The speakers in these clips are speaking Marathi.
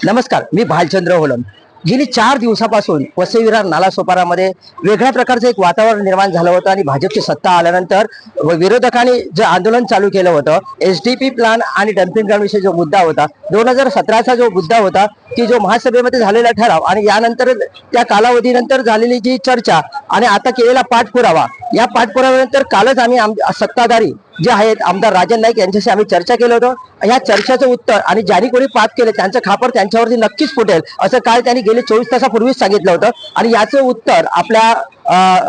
नमस्कार मी भालचंद्र होलम. गेली चार दिवसापासून वसई विरार नालासोपारामध्ये वेगळ्या प्रकारचं एक वातावरण निर्माण झालं होतं आणि भाजपची सत्ता आल्यानंतर विरोधकांनी जे आंदोलन चालू केलं होतं एस डी पी प्लान आणि डम्पिंग ग्राउंडविषयी जो मुद्दा होता दोन हजार सतराचा जो मुद्दा होता की जो महासभेमध्ये झालेला ठराव आणि यानंतर त्या कालावधीनंतर झालेली जी चर्चा आणि आता केलेला पाठपुरावा या पाठपुराव्यानंतर कालच आम्ही आम- सत्ताधारी जे आहेत आमदार राजन नाईक यांच्याशी आम्ही चर्चा केलं होतं. या चर्चेचं उत्तर आणि ज्यांनी कोणी पाप केले त्यांचं खापर त्यांच्यावरती नक्कीच फुटेल असं काल त्यांनी गेले चोवीस तासापूर्वीच सांगितलं होतं. आणि याचं उत्तर आपल्या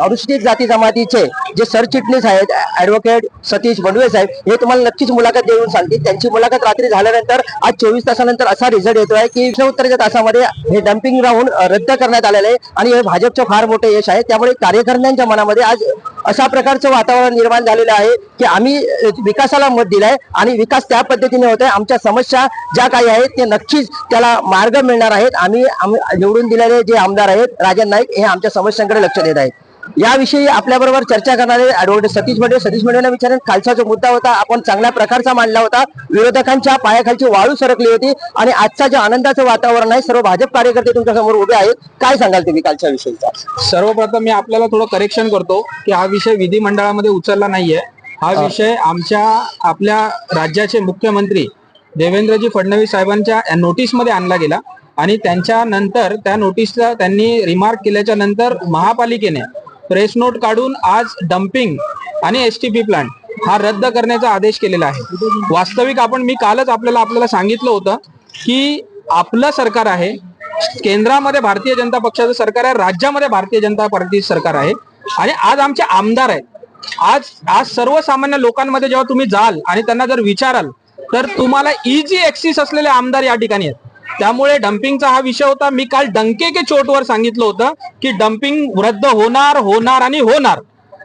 अनुसूचित जाती जमातीचे जे सरचिटणीस आहेत ॲडव्होकेट सतीश बंडवे साहेब हे तुम्हाला नक्कीच मुलाखत देऊन सांगतील. त्यांची मुलाखत रात्री झाल्यानंतर आज चोवीस तासानंतर असा रिझल्ट येतो आहे की उत्तराच्या तासामध्ये हे डम्पिंग राहून रद्द करण्यात आलेलं आहे. आणि हे भाजपचं फार मोठं यश आहे. त्यामुळे कार्यकर्त्यांच्या मनामध्ये आज अशा प्रकारचं वातावरण निर्माण झालेलं आहे की आम्ही विकासाला मत दिलाय आणि विकास त्या पद्धतीने होतोय. आमच्या समस्या ज्या काही आहेत ते नक्कीच त्याला मार्ग मिळणार आहेत. आम्ही निवडून दिलेले जे आमदार आहेत राजन नाईक हे आमच्या समस्यांकडे लक्ष देत आहेत. याविषयी आपल्या बरोबर चर्चा करणारे ऍडव्होकेट सतीश बंडे सतीश बंडेला विचारेन खालचा जो मुद्दा होता आपण चांगल्या प्रकारचा मांडला होता. विरोधकांच्या पायाखालची वाळू सरकली होती आणि आजचा जे आनंदाचं वातावरण आहे सर्व भाजप कार्यकर्ते तुमच्यासमोर उभे आहेत. काय सांगाल तुम्ही कालच्या विषयीचा? सर्वप्रथम मी आपल्याला थोडं करेक्शन करतो की हा विषय विधिमंडळामध्ये उचलला नाहीये. हा विषय आमच्या आपल्या राज्याचे मुख्यमंत्री देवेंद्रजी फडणवीस साहेबांच्या नोटीसमध्ये आणला गेला. आणि त्यांच्या नंतर त्या नोटीसला त्यांनी रिमार्क केल्याच्यानंतर महापालिकेने प्रेस नोट काढून आज डम्पिंग आणि एस टी पी प्लांट हा रद्द करण्याचा आदेश केलेला आहे. वास्तविक आपण मी कालच आपल्याला आपल्याला सांगितलं होतं की आपलं सरकार आहे. केंद्रामध्ये भारतीय जनता पक्षाचं सरकार आहे. राज्यामध्ये भारतीय जनता पार्टी सरकार आहे. आणि आज आमचे आमदार आहेत. आज आज सर्वसामान्य लोकांमध्ये जेव्हा तुम्ही जाल आणि त्यांना जर विचाराल तर तुम्हाला इझी ऍक्सिस असलेले आमदार या ठिकाणी आहेत. त्यामुळे डम्पिंगचा हा विषय होता. मी काल डंके के चोटवर सांगितलं होतं की डम्पिंग रद्द होणार होणार आणि होणार.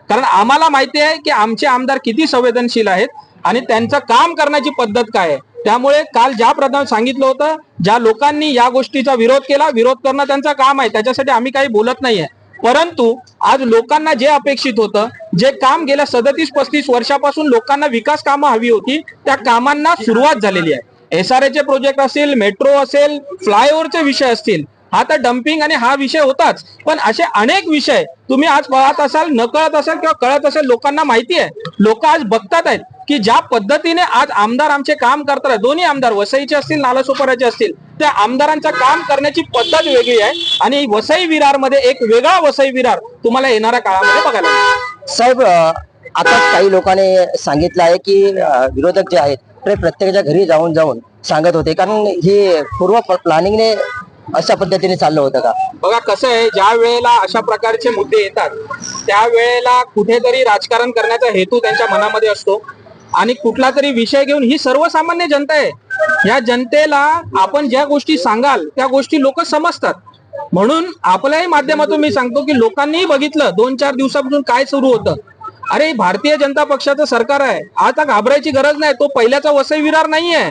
कारण आम्हाला माहिती आहे की आमचे आमदार किती संवेदनशील आहेत आणि त्यांचं काम करण्याची पद्धत काय आहे. त्यामुळे काल ज्या प्रधान सांगितलं होतं ज्या लोकांनी या गोष्टीचा विरोध केला विरोध करणं त्यांचं काम आहे. त्याच्यासाठी आम्ही काही बोलत नाहीये. परंतु आज लोकांना जे अपेक्षित होतं जे काम गेल्या सदतीस पस्तीस वर्षापासून लोकांना विकास कामं हवी होती त्या कामांना सुरुवात झालेली आहे. एस आर चे प्रोजेक्ट असेल मेट्रो असेल फ्लायओव्हरचे विषय असतील हा तर डम्पिंग आणि हा विषय होताच. पण असे अनेक विषय तुम्ही आज पाहत असाल नकळत असाल किंवा कळत असेल लोकांना माहिती आहे. लोक आज बघतात आहेत की ज्या पद्धतीने आज आमदार आमचे काम करतात दोन्ही आमदार वसईचे असतील नालासोपाराचे असतील त्या आमदारांचं काम करण्याची पद्धत वेगळी आहे. आणि वसई विरारमध्ये एक वेगळा वसई विरार तुम्हाला येणाऱ्या काळामध्ये बघायला मिळेल. साहेब आता काही लोकांनी सांगितलं आहे की विरोधक जे आहेत ते प्रत्येकाच्या घरी जाऊन जाऊन सांगत होते. कारण हे पूर्व प्लॅनिंगने अशा पद्धतीने चाललं होतं का? बघा कसं आहे ज्या वेळेला अशा प्रकारचे मुद्दे येतात त्यावेळेला कुठेतरी राजकारण करण्याचा हेतू त्यांच्या मनामध्ये असतो. आणि कुठला तरी विषय घेऊन ही सर्वसामान्य जनता आहे. या जनतेला आपण ज्या गोष्टी सांगाल त्या गोष्टी लोक समजतात. म्हणून आपल्याही माध्यमातून मी सांगतो की लोकांनीही बघितलं दोन चार दिवसापासून काय सुरू होतं. अरे भारतीय जनता पक्षाचं सरकार आहे. आता घाबरायची गरज नाही तो पहिल्याचा वसई विरार नाहीये.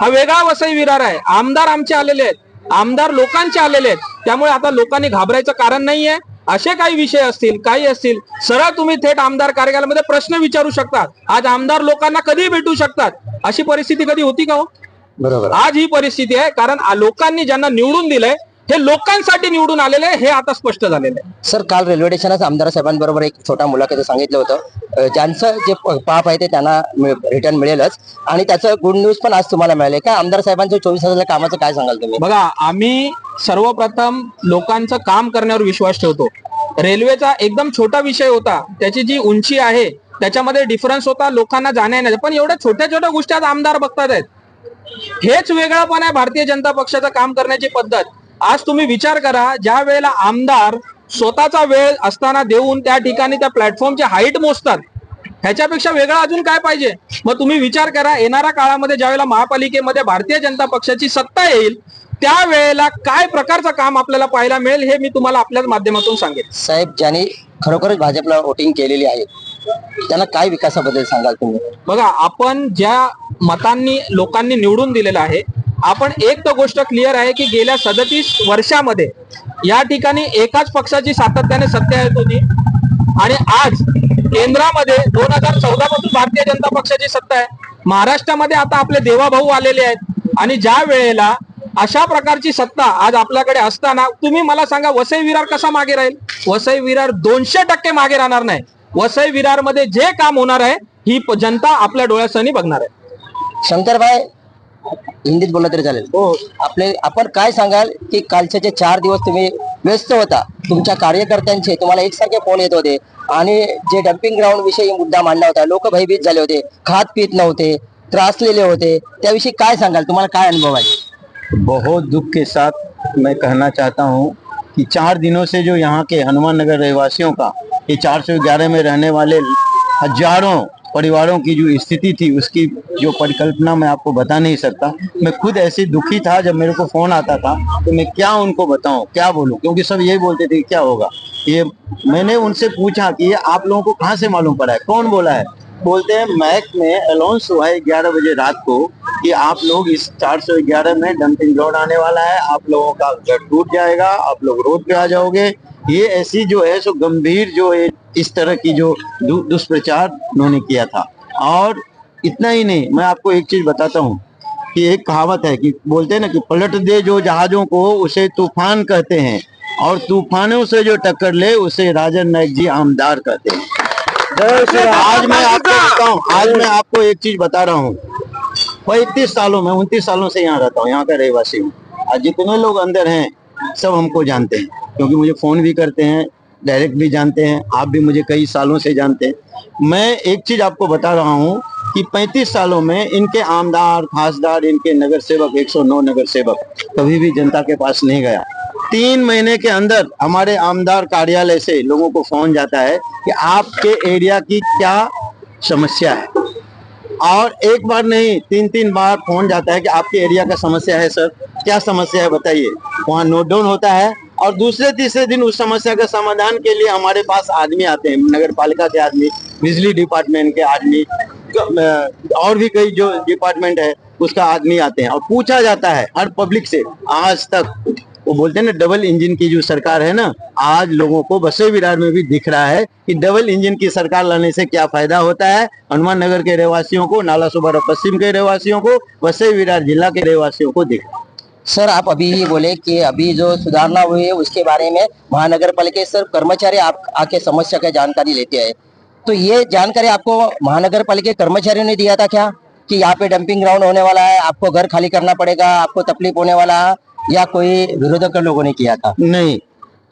हा वेगळा वसई विरार आहे. आमदार आमचे आलेले आहेत. आमदार लोकांचे आलेले आहेत. त्यामुळे आता लोकांनी घाबरायचं कारण नाहीये. असे काही विषय असतील काही असतील सरळ तुम्ही थेट आमदार कार्यालयामध्ये प्रश्न विचारू शकतात आज आमदार लोकांना कधी भेटू शकतात. अशी परिस्थिती कधी होती का हो? बरोबर. आज ही परिस्थिती आहे कारण लोकांनी ज्यांना निवडून दिलंय हे लोकांसाठी निवडून आलेले आहे, हे आता स्पष्ट झालेलं आहे. सर काल रेल्वे स्टेशनच आमदार साहेबांबरोबर एक छोटा मुलाखत सांगितलं होतं. ज्यांचं जे पाप आहे ते त्यांना रिटर्न मिळेलच. आणि त्याचं गुड न्यूज पण आज तुम्हाला मिळाले. का आमदार साहेबांच्या चोवीस तासाच्या कामाचं काय सांगाल तुम्ही? बघा आम्ही सर्वप्रथम लोकांचं काम करण्यावर विश्वास ठेवतो. रेल्वेचा एकदम छोटा विषय होता. त्याची जी उंची आहे त्याच्यामध्ये डिफरन्स होता लोकांना जाण्या येण्याचा पण एवढ्या छोट्या छोट्या गोष्टी आज आमदार बघतात आहेत. हेच वेगळं आहे भारतीय जनता पक्षाचं काम करण्याची पद्धत. आज तुम्ही विचार करा ज्या वेळेला आमदार स्वतःचा वेळ असताना देऊन त्या ठिकाणी त्या प्लॅटफॉर्मची हाईट मोजतात ह्याच्यापेक्षा वेगळं अजून काय पाहिजे? मग तुम्ही विचार करा येणाऱ्या काळामध्ये ज्यावेळेला महापालिकेमध्ये भारतीय जनता पक्षाची सत्ता येईल त्यावेळेला काय प्रकारचं काम आपल्याला पाहायला मिळेल हे मी तुम्हाला आपल्याच माध्यमातून सांगेन. साहेब ज्यांनी खरोखरच भाजपला वोटिंग केलेली आहे त्यांना काय विकासाबद्दल सांगाल तुम्ही? बघा आपण ज्या मतांनी लोकांनी निवडून दिलेलं आहे आपण एक तर गोष्ट क्लिअर आहे की गेल्या सदतीस वर्षामध्ये या ठिकाणी एकाच पक्षाची सातत्याने सत्ता येत होती. आणि आज केंद्रामध्ये दोन हजार चौदा पासून भारतीय जनता पक्षाची सत्ता आहे. महाराष्ट्रामध्ये आता आपले देवाभाऊ आलेले आहेत. आणि ज्या वेळेला अशा प्रकारची सत्ता आज आपल्याकडे असताना तुम्ही मला सांगा वसई विरार कसा मागे राहील? वसई विरार दोनशे टक्के मागे राहणार नाही. वसई विरारमध्ये जे काम होणार आहे ही जनता आपल्या डोळ्यासनी बघणार आहे. शंकरभाई हिंदीत बोललं तरी चालेल. हो. आपले आपण काय सांगाल की कालचे जे चार दिवस तुम्ही व्यस्त होता तुमच्या कार्यकर्त्यांचे तुम्हाला एकसारखे फोन येत होते आणि जे डम्पिंग ग्राउंड विषयी मुद्दा मांडला होता लोक भयभीत झाले होते खात पीत नव्हते त्रासलेले होते त्याविषयी काय सांगाल? तुम्हाला काय अनुभव आहे? बहुत दुख के साथ मैं कहना चाहता हूँ कि चार दिनों से जो यहाँ के हनुमान नगर रहवासियों का ये चार सौ ग्यारह में रहने वाले हज़ारों परिवारों की जो स्थिति थी, उसकी जो परिकल्पना मैं आपको बता नहीं सकता। मैं खुद ऐसे दुखी था जब मेरे को फ़ोन आता था तो मैं क्या उनको बताऊँ, क्या बोलूँ? क्योंकि सब यही बोलते थे क्या होगा? ये मैंने उनसे पूछा कि ये आप लोगों को कहाँ से मालूम पड़ा है? कौन बोला है? बोलते हैं मैक में अलाउंस हुआ है ग्यारह बजे रात को कि आप लोग इस 411 में डंपिंग ग्राउंड आने वाला है। आप लोगों का घर टूट जाएगा, आप लोग रोड पे आ जाओगे। ये ऐसी जो है सो गंभीर जो है इस तरह की जो दु, दुष्प्रचार उन्होंने किया था। और इतना ही नहीं मैं आपको एक चीज़ बताता हूँ कि एक कहावत है कि बोलते हैं ना कि पलट दे जो जहाजों को उसे तूफ़ान कहते हैं। और तूफानों से जो टक्कर ले उसे राजन नायक जी आमदार कहते हैं। आज मैं आपको बताऊँ आज मैं आपको एक चीज़ बता रहा हूँ। पैंतीस सालों में उनतीस सालों से यहाँ रहता हूँ यहाँ का रहवासी हूँ। आज जितने लोग अंदर हैं सब हमको जानते हैं, क्योंकि मुझे फ़ोन भी करते हैं डायरेक्ट भी जानते हैं, आप भी मुझे कई सालों से जानते हैं। मैं एक चीज़ आपको बता रहा हूँ कि 35 सालों में इनके आमदार, खासदार, इनके नगर सेवक 109 नगर सेवक, कभी भी जनता के पास नहीं गया। तीन महीने के अंदर हमारे आमदार कार्यालय से लोगों को फ़ोन जाता है कि आपके एरिया की क्या समस्या है। और एक बार नहीं तीन तीन बार फ़ोन जाता है कि आपके एरिया का समस्या है सर क्या समस्या है बताइए? वहाँ नोट डाउन होता है और दूसरे तीसरे दिन उस समस्या का समाधान के लिए हमारे पास आदमी आते हैं, नगर पालिका के आदमी, बिजली डिपार्टमेंट के आदमी और भी कई जो डिपार्टमेंट है, उसका आदमी आते हैं और पूछा जाता है हर पब्लिक से, आज तक वो बोलते हैं ना डबल इंजन की जो सरकार है ना, आज लोगों को बसे विरार में भी दिख रहा है कि डबल इंजन की सरकार लाने से क्या फ़ायदा होता है? हनुमान नगर के रहवासियों को, नाला सोबारा पश्चिम के रहवासियों को बसे विरार जिला के रहवासियों को दिख सर, आप अभी ये बोले कि अभी जो सुधारणा हुई है, उसके बारे में महानगर पालिका सर कर्मचारी आप आके समस्या का जानकारी लेते हैं तो ये जानकारी आपको महानगर पालिका कर्मचारियों ने दिया था क्या? कि यहाँ पे डंपिंग ग्राउंड होने वाला है, आपको घर खाली करना पड़ेगा, आपको तकलीफ़ होने वाला या कोई विरोधक लोगों ने किया था? नहीं,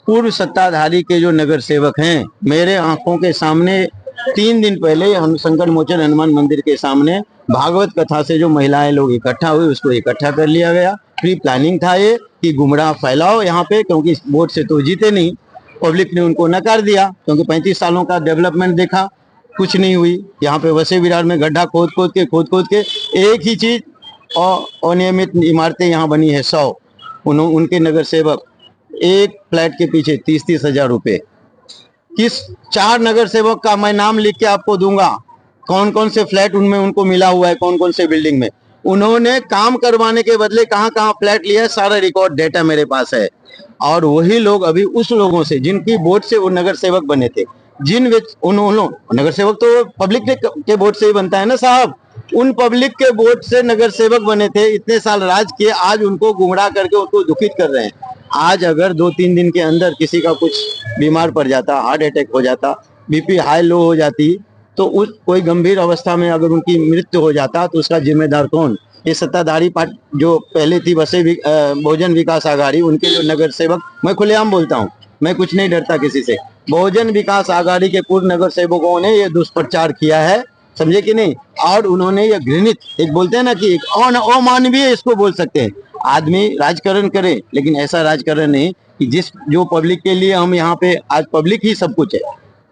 पूर्व सत्ताधारी के जो नगर सेवक हैं, मेरे आँखों के सामने तीन दिन पहले हम संकट मोचन हनुमान मंदिर के सामने भागवत कथा से जो महिलाएँ लोग इकट्ठा हुई उसको इकट्ठा कर लिया गया। प्री प्लानिंग था ये कि गुमराह फैलाओ यहाँ पे, क्योंकि वोट से तो जीते नहीं। पब्लिक ने उनको नकार दिया, क्योंकि पैंतीस सालों का डेवलपमेंट देखा, कुछ नहीं हुई। यहाँ पे वसे विरार में गड्ढा खोद खोद के, खोद खोद के एक ही चीज़ अनियमित इमारतें यहाँ बनी है, सौ। उन्हों, उनके नगर सेवक, एक फ्लैट के पीछे तीस तीस हज़ार रुपए। किस चार नगर सेवक का मैं नाम लिख के आपको दूँगा। कौन कौन से फ्लैट उनमें उनको मिला हुआ है कौन कौन से बिल्डिंग में। उन्होंने काम करवाने के बदले कहाँ कहाँ फ्लैट लिया सारा रिकॉर्ड डेटा मेरे पास है। और वही लोग अभी उस लोगों से जिनकी वोट से वो नगर सेवक बने थे जिन व्यक्ति- उन उन नगर सेवक तो पब्लिक के, वोट से ही बनता है ना साहब? उन पब्लिक के वोट से नगर सेवक बने थे इतने साल राज किए आज उनको गुमराह करके उनको दुखित कर रहे हैं। आज अगर दो तीन दिन के अंदर किसी का कुछ बीमार पड़ जाता हार्ट अटैक हो जाता बीपी हाई लो हो जाती तो उस कोई गंभीर अवस्था में अगर उनकी मृत्यु हो जाता तो उसका जिम्मेदार कौन? ये सत्ताधारी पार्टी जो पहले थी बसे अ, बहुजन विकास आघाड़ी उनके जो नगर सेवक मैं खुलेआम बोलता हूँ मैं कुछ नहीं डरता किसी से। बहुजन विकास आघाड़ी के पूर्व नगर सेवकों ने ये दुष्प्रचार किया है समझे कि नहीं? और उन्होंने ये घृणित एक बोलते हैं ना कि एक अमानवीय इसको बोल सकते हैं। आदमी राजकरण करे, लेकिन ऐसा राजकारण नहीं कि जिस, जो पब्लिक के लिए हम यहाँ पे, आज पब्लिक ही सब कुछ है।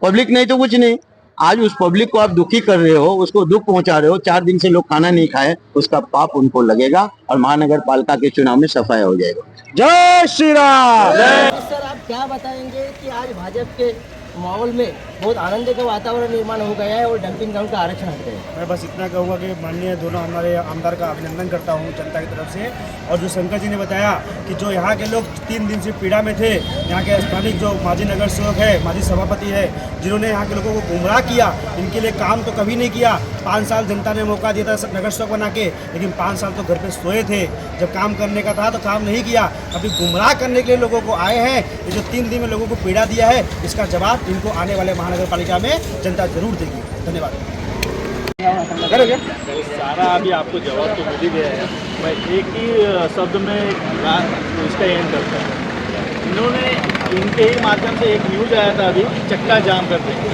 पब्लिक नहीं तो कुछ नहीं। आज उस पब्लिक को आप दुखी कर रहे हो, उसको दुख पहुँचा रहे हो, चार दिन से लोग खाना नहीं खाए, उसका पाप उनको लगेगा और महानगर पालिका के चुनाव में सफाया हो जाएगा। जय श्री राम! सर, आप क्या बताएँगे कि आज भाजपा के माहौल में बहुत आनंद का वातावरण निर्माण हो गया है और डंपिंग ग्राउंड का आरक्षण हट गया है। मैं बस इतना कहूँगा कि माननीय दोनों हमारे आमदार का अभिनंदन करता हूँ जनता की तरफ़ से। और जो शंकर जी ने बताया कि जो यहाँ के लोग तीन दिन से पीड़ा में थे, यहाँ के स्थानिक जो माजी नगर सेवक है, माजी सभापति है, जिन्होंने यहाँ के लोगों को गुमराह किया, इनके लिए काम तो कभी नहीं किया। पाँच साल जनता ने मौका दिया था नगर सेवक बना के, लेकिन पाँच साल तो घर पर सोए थे। जब काम करने का था तो काम नहीं किया। अभी गुमराह करने के लिए लोगों को आए हैं। ये जो तीन दिन में लोगों को पीड़ा दिया है, इसका जवाब इनको आने वाले महानगर पालिका में जनता ज़रूर देगी। धन्यवाद। सारा अभी आपको जवाब तो मिल ही गया है। मैं एक ही शब्द में इसका एंड करता हूँ। इन्होंने इनके ही माध्यम से एक न्यूज़ आया था अभी चक्का जाम कर देंगे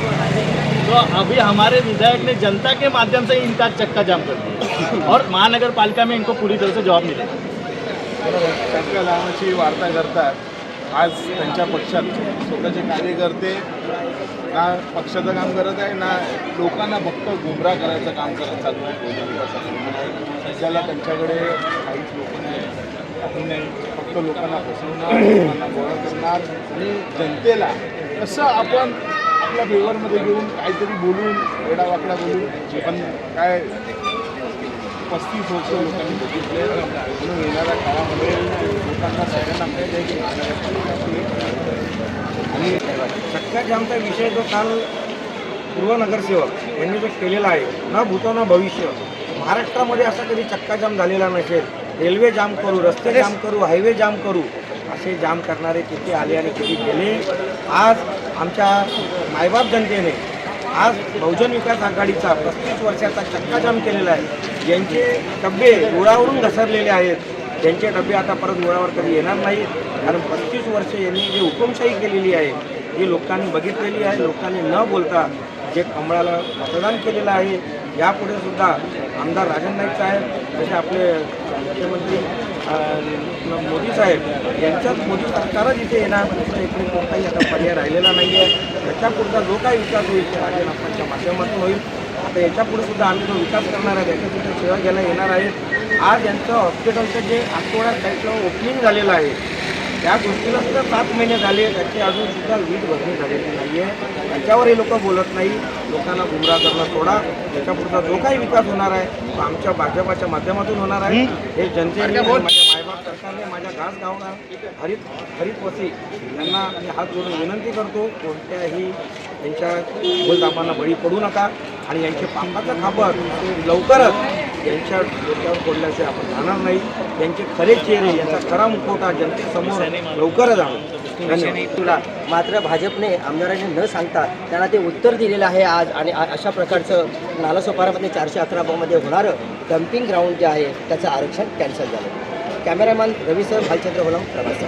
तो अभी हमारे विधायक ने जनता के माध्यम से इनका चक्का जाम कर दिया। और महानगर पालिका में इनको पूरी तरह से जवाब मिलेगा चक्का लावण्याची वार्ता करतात आज त्यांच्या पक्षात स्वतःचे कार्यकर्ते ना पक्षाचं काम करत आहे ना लोकांना फक्त गुमराह करायचं काम करत चालू आहे. सध्याला त्यांच्याकडे काहीच लोक नाही. नाही फक्त लोकांना फसवणार लोकांना गोळा करणार आणि जनतेला कसं आपण आपल्या फेवरमध्ये घेऊन काहीतरी बोलून वेडावाकडा बोलून पण काय पस्तीस वर्ष लोकांनी बघितले. म्हणून येणाऱ्या काळामध्ये लोकांना सगळ्यांना माहीत आहे की महानगरपालिका आणि जामचा विषय जो काल पूर्व नगरसेवक यांनी जो केलेला आहे ना भूतो ना भविष्य. महाराष्ट्रामध्ये असा कधी चक्का जाम झालेला नसेल. रेल्वे जाम करू रस्ते जाम करू हायवे जाम करू असे जाम करणारे किती आले आणि किती गेले. आज आमच्या मायबाप जनतेने आज बहुजन विकास आघाडीचा पस्तीस वर्षाचा चक्काजाम केलेला आहे. ज्यांचे डबे रुळावरून घसरलेले आहेत त्यांचे डबे आता परत रुळावर कधी येणार नाहीत. कारण पस्तीस वर्ष यांनी जी हुकुमशाही केलेली आहे ही लोकांनी बघितलेली आहे. लोकांनी न बोलता जे कमळाला मतदान केलेलं आहे यापुढे सुद्धा आमदार राजन नाईक साहेब जसे आपले मुख्यमंत्री मोदी साहेब यांच्याच मोदी सरकारच इथे येणार म्हणजे इकडे कोणताही आता पर्याय राहिलेला नाही आहे याच्यापुढचा जो काही विकास होईल तो राजन आपणच्या माध्यमातून होईल. आता याच्यापुढे सुद्धा आम्ही जो विकास करणार आहे त्याच्यासुद्धा सेवा घ्यायला येणार आहेत आज यांचं हॉस्पिटलचं जे आठवड्यात त्यांचं ओपनिंग झालेलं आहे त्या गोष्टीला सुद्धा सात महिने झाले त्याची अजूनसुद्धा वीज भरणी झालेली नाही आहे त्याच्यावरही लोक बोलत नाही. लोकांना गुमराह करणं सोडा. त्याच्यापुढचा जो काही विकास होणार आहे तो आमच्या भाजपाच्या माध्यमातून होणार आहे. हे जनतेने माझ्या मायबाप सरकारने माझ्या घास गावना हरित हरित वसी यांना मी हात जोडून विनंती करतो कोणत्याही यांच्या भूलदामांना बळी पडू नका. आणि यांचे पापाचं खापर लवकरच त्यांच्या डोक्यावर फोडल्याशिवाय आपण जाणार नाही. यांचे खरे चेहरे यांचा खरा मुखवटा जनतेसमोर लवकरच आणू. तुला मात्र भाजपने आमदारांनी न सांगता त्यांना ते उत्तर दिलेलं आहे आज आणि अशा प्रकारचं नालासोपारामध्ये चारशे अकरा मध्ये होणारं डम्पिंग ग्राउंड जे आहे त्याचं आरक्षण कॅन्सल झालं. Cameraman Ravi sir Bhalchandra Holam Prabhas